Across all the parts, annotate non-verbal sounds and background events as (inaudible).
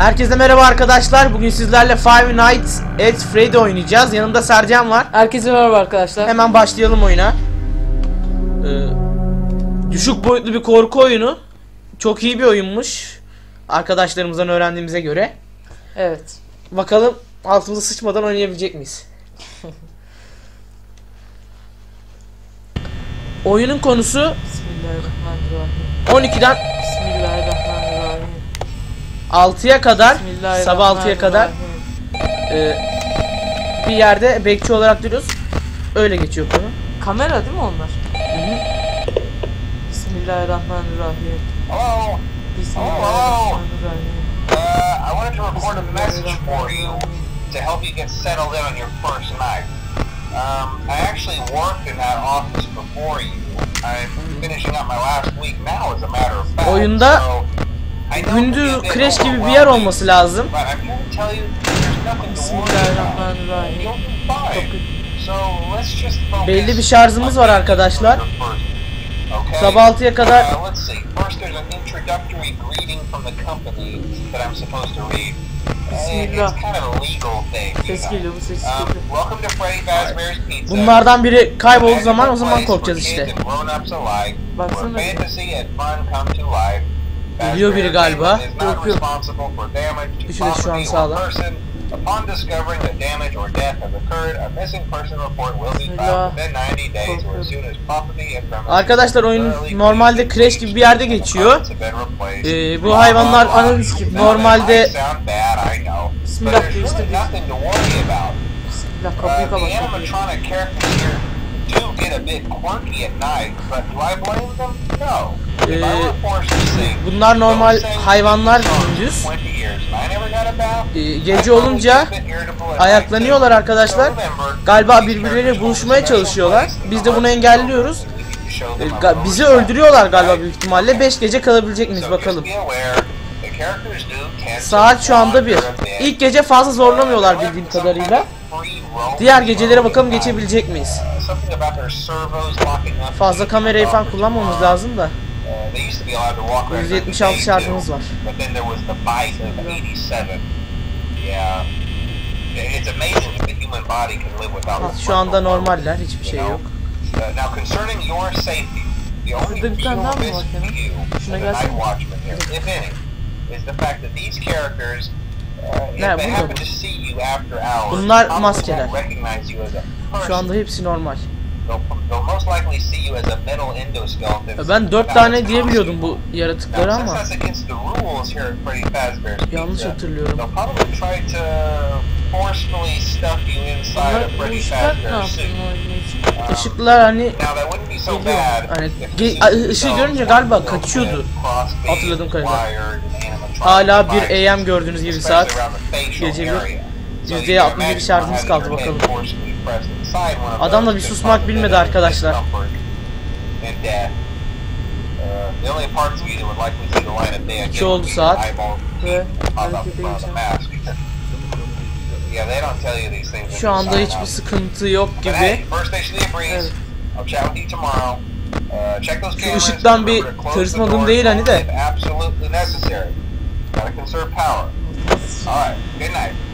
Herkese merhaba arkadaşlar. Bugün sizlerle Five Nights at Freddy oynayacağız. Yanımda Sercan var. Herkese merhaba arkadaşlar. Hemen başlayalım oyuna. Ee, düşük boyutlu bir korku oyunu. Çok iyi bir oyunmuş. Arkadaşlarımızdan öğrendiğimize göre. Evet. Bakalım altımıza sıçmadan oynayabilecek miyiz? (laughs) Oyunun konusu Bismillahirrahmanirrahim. 12'den Bismillahirrahmanirrahim. 6'ya kadar sabah 6'ya kadar e, bir yerde bekçi olarak duruyoruz. Öyle geçiyor konu. Kamera değil mi onlar? Bismillahirrahmanirrahim. Hello. Bismillahirrahmanirrahim. Uh, I wanted to record a message for you to help you get settled in on your first night. Um, I actually worked in that office before you. I'm finishing up my last week now, as a matter of fact. Oyunda so Gündüz kreş gibi bir yer olması lazım. Bismillahirrahmanirrahim. Belli bir şarjımız var arkadaşlar. Sabah 6'ya kadar Uh, Bismillah. Ses geliyor bu ses Um, geliyor. bunlardan biri kaybolduğu zaman o zaman korkacağız işte. Baksana. Geliyor biri galiba. Yok, yok. responsible for damage to Üçü de şu an person. Upon discovering that damage or death has occurred, a missing person report will be filed within 90 days or as soon as property and premises Arkadaşlar oyun normalde kreş gibi bir yerde geçiyor. Ee, bu hayvanlar Ananı sikeyim. normalde Bismillah değiştirdik. Bismillah kapıyı Uh, kapat kapıyı. animatronic characters here do get a bit quirky at night, but do I blame them? No. Ee, bunlar normal hayvanlar gündüz. for 20 years and I never got a bath, Ee, gece olunca ayaklanıyorlar arkadaşlar. Galiba birbirleriyle buluşmaya çalışıyorlar. Biz de bunu engelliyoruz. Ee, bizi öldürüyorlar galiba büyük ihtimalle. 5 gece kalabilecek miyiz bakalım. Saat şu anda 1. wander a bit. İlk gece fazla zorlamıyorlar bildiğim kadarıyla. Diğer gecelere bakalım geçebilecek miyiz? Fazla kamerayı falan kullanmamız lazım da. 176 şarjımız var. Şu anda normaller hiçbir şey yok. Only Şurada bir tane daha mı var you Şuna characters, uh, Ne, burada Bunlar maskeler. Şu anda hepsi normal. They'll, they'll most likely see you as a metal endoskeleton. Ya Ben 4 tane diye biliyordum bu yaratıkları ama yanlış hatırlıyorum. Bunlar ışıklar ne? Um, Işıklar hani Geliyor. Hani ge- ışığı görünce galiba kaçıyordu. Hatırladığım kadarıyla. hala 1 AM gördüğünüz gibi saat. Gece bir. area. So you %67 can imagine şarjımız kaldı bakalım. Adam da bir susmak bilmedi arkadaşlar. İki oldu saat. Ve Şu anda hiçbir sıkıntı yok gibi. Evet. Uh, Şu ışıktan bir doors değil hani de. only if Absolutely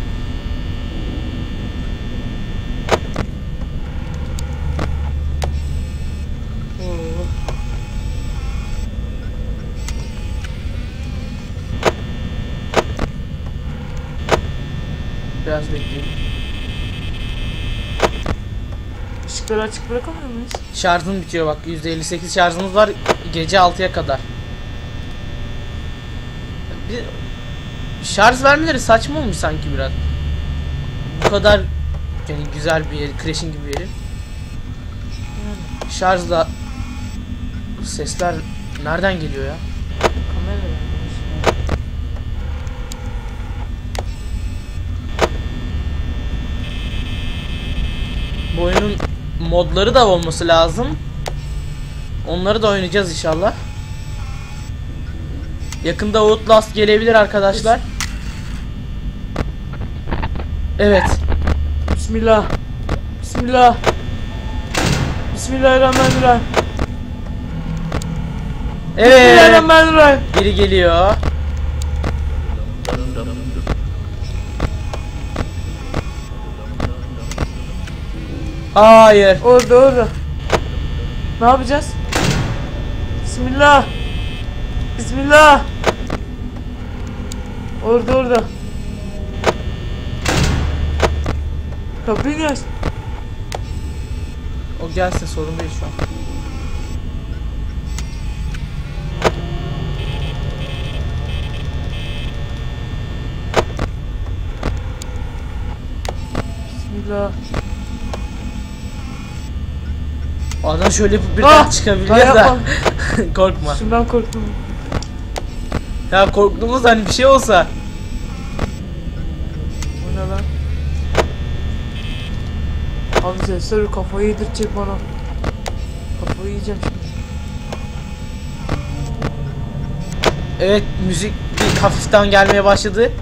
Biraz bekleyelim. Işıkları açık bırakamıyor muyuz? Şarjım bitiyor bak. %58 şarjımız var. Gece 6'ya kadar. Bir şarj vermeleri saçma olmuş sanki biraz. Bu kadar yani güzel bir yer, crashing gibi bir yerin. Şarjla sesler nereden geliyor ya? Kamera Bu oyunun modları da olması lazım. Onları da oynayacağız inşallah. Yakında Outlast gelebilir arkadaşlar. Evet. Bismillah. Bismillah. Bismillahirrahmanirrahim. Evet. Bismillahirrahmanirrahim. Biri geliyor. Hayır. Orada orada. Ne yapacağız? Bismillah. Bismillah. Orada orada. Kapıyı aç? O gelsin sorun değil şu an. Bismillah. Adam şöyle yapıp birden Ah! çıkabiliyor da. (laughs) Korkma. Şundan korktum. Ya korktuğumuz hani bir şey olsa. O ne lan? Abi sesler kafayı yedirecek bana. Kafayı yiyeceğim şimdi. Evet müzik bir hafiften gelmeye başladı.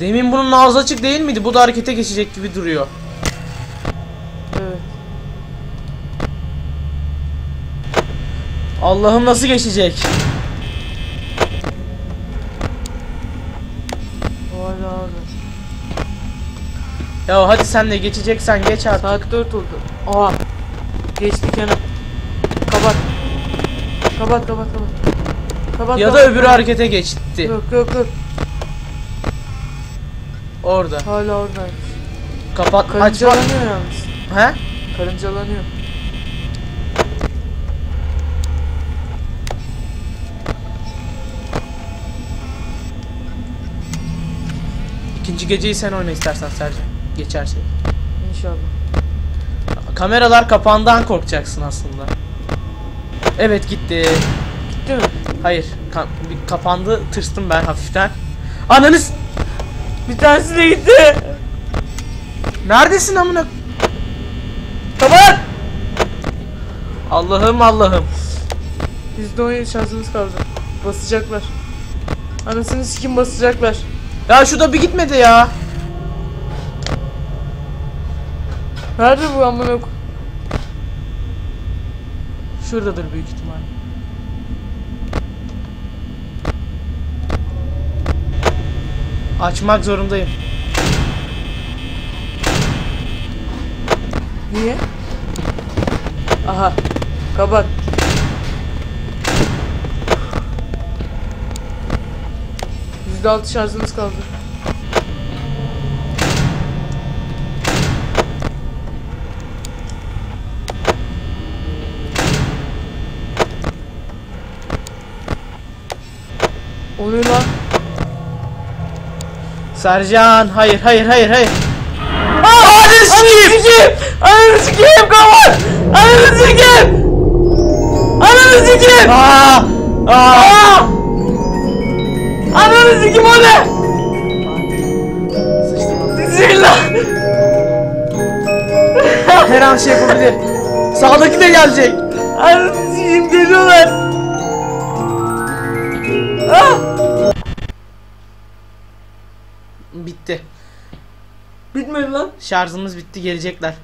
Demin bunun ağzı açık değil miydi? Bu da harekete geçecek gibi duruyor. Evet. Allah'ım nasıl geçecek? Hala abi. Ya hadi sen de geçeceksen geç artık. Saat 4 oldu. Aa. Geçti Kenan. Kapat. Kapat kapat kapat. Kapat Ya da kapat, öbürü kapat. harekete geçti. Yok yok yok. Orada. Hala oradaymış. Kapat açma. Karıncalanıyor yalnız. He? Karıncalanıyor. İkinci geceyi sen oyna istersen Sercan. Geçerse. İnşallah. Kameralar kapağından korkacaksın aslında. Evet gitti. Gitti mi? Hayır. ka- kapandı. Tırstım ben hafiften. Ananız. Bir tanesi de gitti. Neredesin amına? Kapat. Allah'ım Allah'ım. %17 şansımız kaldı. Basacaklar. Anasını sikim basacaklar. Ya şu da bir gitmedi ya. Nerede bu amına Şuradadır büyük ihtimal. Açmak zorundayım. Niye? Aha. Kapat. %6 şarjımız kaldı. O ne lan? Sercan, hayır hayır hayır hayır. Aa, ananı sikeyim! Ananı sikeyim kapat! Ananı sikeyim! Ananı sikeyim! Aa! Aa! Aa! Ananı sikeyim o ne? Bismillah! Her an şey yapabilir. Sağdaki de gelecek. Ananı sikeyim geliyorlar! Ah! Bitti. Bitmedi lan. Şarjımız bitti gelecekler.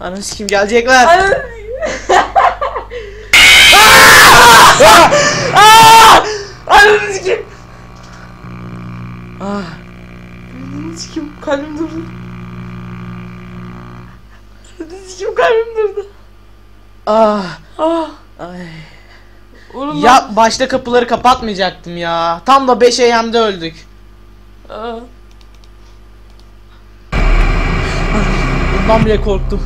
Ananı kim gelecekler. Ananı! (laughs) Ananı sikeyim! Ah. Ananı sikeyim kalbim durdu. Ananı sikeyim kalbim durdu. Ah. Ah! Ay. Oğlum Ya başta kapıları kapatmayacaktım ya. Tam da 5 AM'de öldük. Aa. Bundan bile korktum.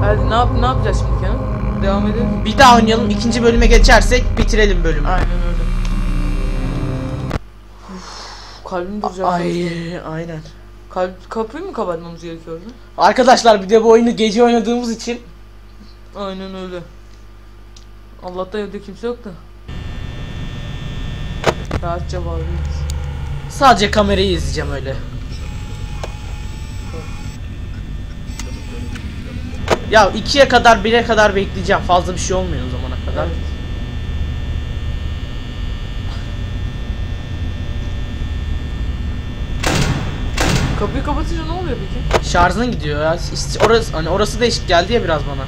Hadi ne yap ne yapacağız şimdi Kenan? Devam edelim. Bir daha oynayalım. ikinci bölüme geçersek bitirelim bölümü. Aynen öyle. Uf, kalbim duracak. Ay, aynen. Kalp, kapıyı mı kapatmamız gerekiyordu? Arkadaşlar bir de bu oyunu gece oynadığımız için Aynen öyle. Allah'tan evde kimse yok da. Rahatça bağlıyız. sadece kamerayı izleyeceğim öyle. Ya ikiye kadar 1'e kadar bekleyeceğim. Fazla bir şey olmuyor o zamana kadar. Evet. Kapıyı kapatınca ne oluyor peki? Şarjın gidiyor ya. İşte orası hani orası değişik geldi ya biraz bana.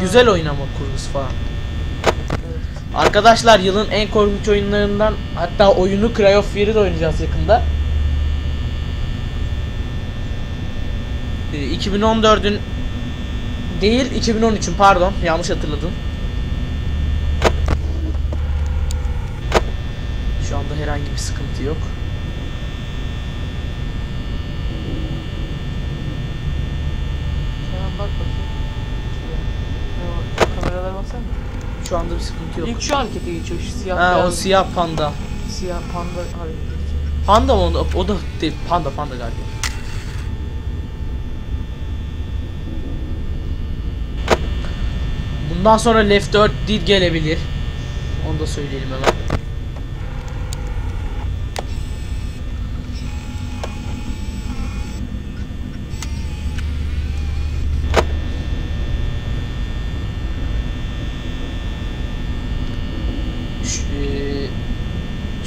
Güzel oyun ama kurgusu falan. Arkadaşlar yılın en korkunç oyunlarından hatta oyunu Cry of Fear'ı da oynayacağız yakında. Ee, 2014'ün değil 2013'ün pardon yanlış hatırladım. Şu anda herhangi bir sıkıntı yok. Hemen bak bakayım. Şuraya. Kameralara baksana. Şu anda bir sıkıntı yok. İlk şu harekete geçiyor şu siyah Ha o beyaz- siyah panda. siyah panda hareketi. Panda mı o da, o da değil, panda panda galiba. Bundan sonra Left 4 Dead gelebilir. Onu da söyleyelim hemen.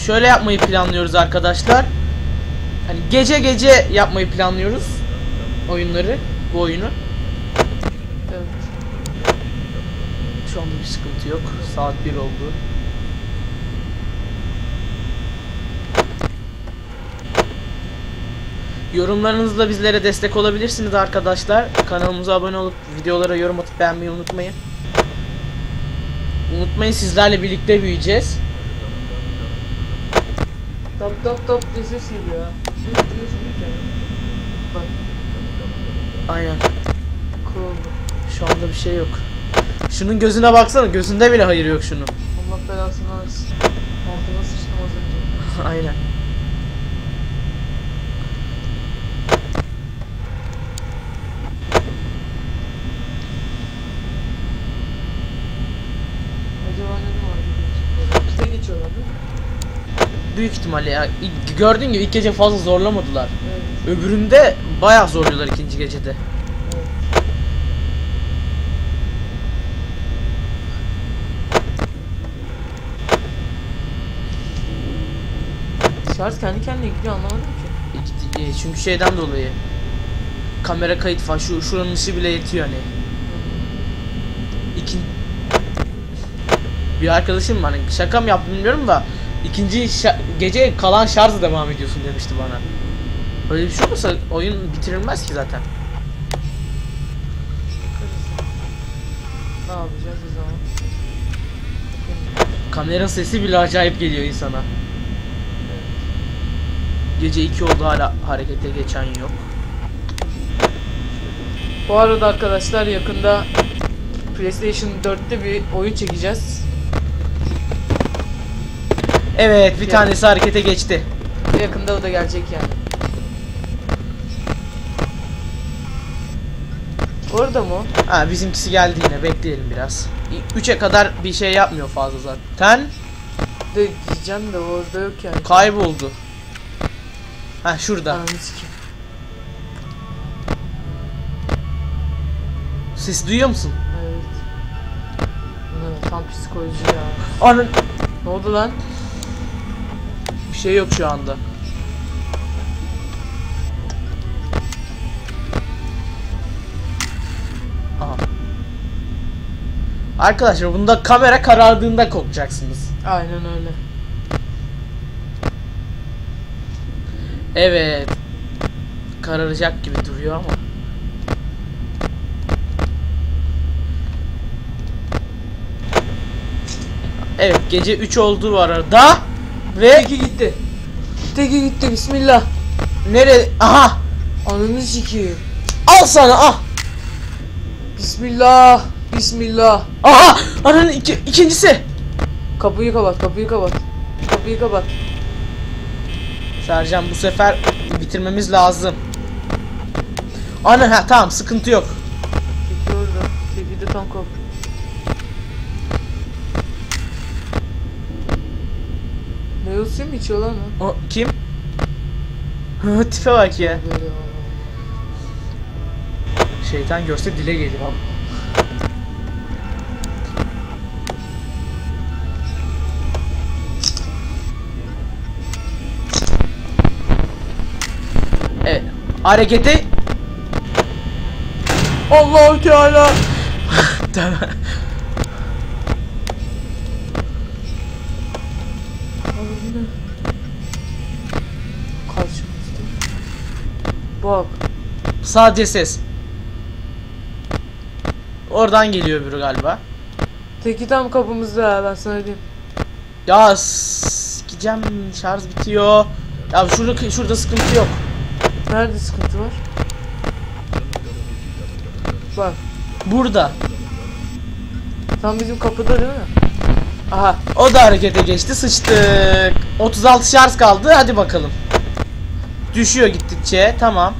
Şöyle yapmayı planlıyoruz arkadaşlar. Hani gece gece yapmayı planlıyoruz oyunları, bu oyunu. Evet. Şu anda bir sıkıntı yok. Saat 1 oldu. Yorumlarınızla bizlere destek olabilirsiniz arkadaşlar. Kanalımıza abone olup videolara yorum atıp beğenmeyi unutmayın. Unutmayın sizlerle birlikte büyüyeceğiz. Diye ses geliyor ha. Büyük diyor büyük yani. Bak Aynen. kuruldu. Şu anda bir şey yok. Şunun gözüne baksana. Gözünde bile hayır yok şunun. Allah belasını versin. Altıma sıçtım az önce. (laughs) Aynen. Acaba ne mi var? İşte geçiyorlar değil mi? Büyük ihtimalle ya. İlk- Gördüğün gibi ilk gece fazla zorlamadılar. Evet. Öbüründe bayağı zorluyorlar ikinci gecede. Şarj kendi kendine gidiyor anlamadım ki. İki- e, Çünkü şeyden dolayı. Kamera kayıt falan şu şuranın ışığı bile yetiyor hani. İkin... Bir arkadaşım hani şaka mı yaptım bilmiyorum da ikinci gece kalan şarjla devam ediyorsun demişti bana. Böyle bir şey olursa oyun bitirilmez ki zaten. Ne yapacağız o zaman? Kameranın sesi bile acayip geliyor insana. Gece 2 oldu hala harekete geçen yok. Bu arada arkadaşlar yakında PlayStation 4'te bir oyun çekeceğiz. Evet bir tanesi harekete geçti. Yakında o da gelecek yani. Orada mı? Ha bizimkisi geldi yine bekleyelim biraz. 3'e kadar bir şey yapmıyor fazla zaten. De diyeceğim de orada yok yani. Kayboldu. Ha şurada. Sikeyim. Ses duyuyor musun? Evet. Tam psikoloji ya. Anın Ne oldu lan? Bir şey yok şu anda. Aha. Arkadaşlar bunda kamera karardığında korkacaksınız. Aynen öyle. Evet. Kararacak gibi duruyor ama. Evet gece 3 oldu bu arada. Ve Teki gitti. Teki gitti bismillah. nere aha Ananı sikeyim. al sana ah. Bismillah. Bismillah. Aha ananın iki, ikincisi. Kapıyı kapat, kapıyı kapat. Kapıyı kapat. Sercan bu sefer bitirmemiz lazım. Ana ha tamam sıkıntı yok. Teki orada. Teki de tam kap. Meyve suyu mu içiyor lan o? Kim? Tipe bak ya. Şeytan görse dile gelir abi. Evet. Hareketi Allahu Teala. (laughs) Tamam. Bak. Sadece ses. Oradan geliyor öbürü galiba. Teki tam kapımızda ya ben sana diyeyim. Ya gideceğim şarj bitiyor. Ya şurada şurada sıkıntı yok. Nerede sıkıntı var? Bak. Burada. Tam bizim kapıda değil mi? Aha. O da harekete geçti. Sıçtık. 36 şarj kaldı. Hadi bakalım. Düşüyor gittikçe. Tamam.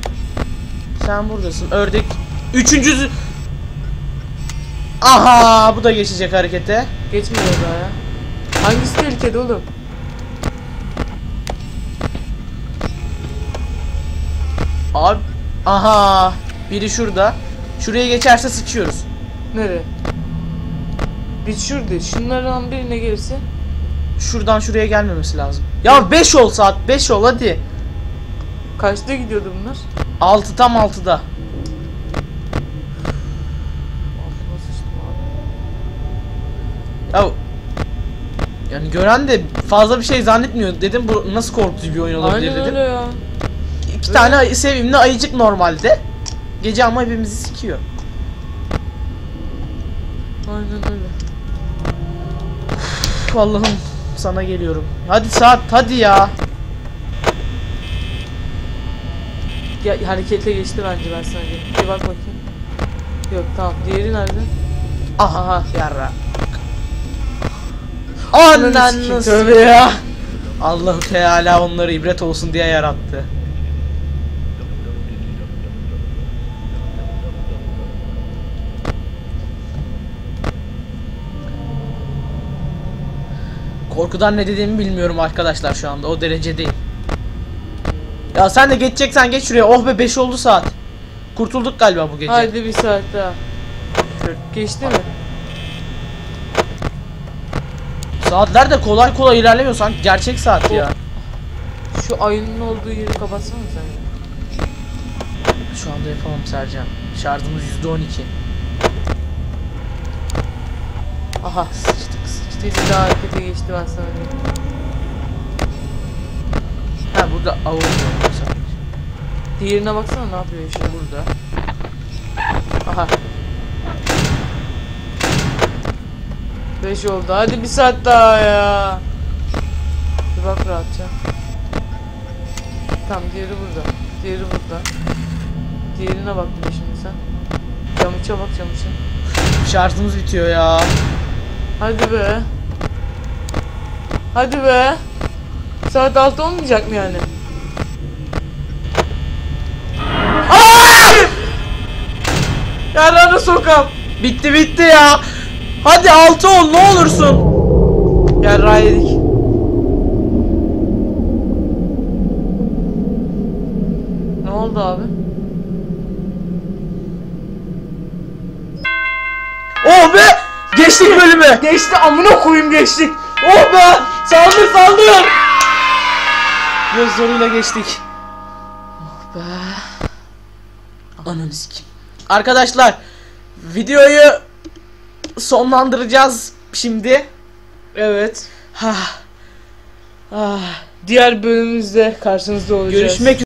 Sen buradasın. Ördek. Üçüncüsü. Aha bu da geçecek harekete. Geçmiyor daha ya. Hangisi tehlikeli oğlum? Abi. Aha. Biri şurada. Şuraya geçerse sıçıyoruz. Nereye? Bir şurada. Şunlardan birine gelirse. Şuradan şuraya gelmemesi lazım. Ya 5 ol saat 5 ol hadi. Kaçta gidiyordu bunlar? 6 tam 6'da. Altıma sıçtım abi. Ya yani gören de fazla bir şey zannetmiyor. Dedim bu nasıl korkutucu bir oyun olabilir Aynen dedim. öyle ya. İki tane ay- sevimli ayıcık normalde. Gece ama hepimizi sikiyor. Aynen öyle. Üf, Allah'ım sana geliyorum. Hadi saat hadi ya. Ya harekete geçti bence ben sana diyeyim. Bir bak bakayım. Yok tamam. Diğeri nerede? Aha yarra. Sikeyim, tövbe ya. Allahu Teala onları ibret olsun diye yarattı. Korkudan ne dediğimi bilmiyorum arkadaşlar şu anda. O derece değil. Ya sen de geçeceksen geç şuraya. Oh be 5 oldu saat. Kurtulduk galiba bu gece. Haydi bir saat daha. Geçti mi? Saatler de kolay kolay ilerlemiyor sanki gerçek saat ya. Şu ayının olduğu yeri kapatsana sen. Şu anda yapamam Sercan. Şarjımız %12. Aha sıçtık sıçtık. Biri daha harekete geçti ben sana diyeyim. Burada sadece. Diğerine baksana ne yapıyor işte. Burada. Aha. 5 oldu. Hadi bir saat daha ya. Bir bak rahatça. Tamam diğeri burada. Diğeri burada. Diğerine bak bir şimdi sen. Camuça bak camuça. Şarjımız bitiyor ya. Hadi be. Hadi be. Saat 6 olmayacak mı yani? Yararına sokam. Bitti bitti ya. Hadi 6 ol ne olursun. Yarrağı yedik. Ne oldu abi? Oh be! Geçtik bölümü. Geçti amına koyayım geçtik. Oh be! Saldır saldır. Göz zoruyla geçtik. Oh be. Ananı sikeyim. Arkadaşlar videoyu sonlandıracağız şimdi. Evet. Ah. Ah. Diğer bölümümüzde karşınızda olacağız. Görüşmek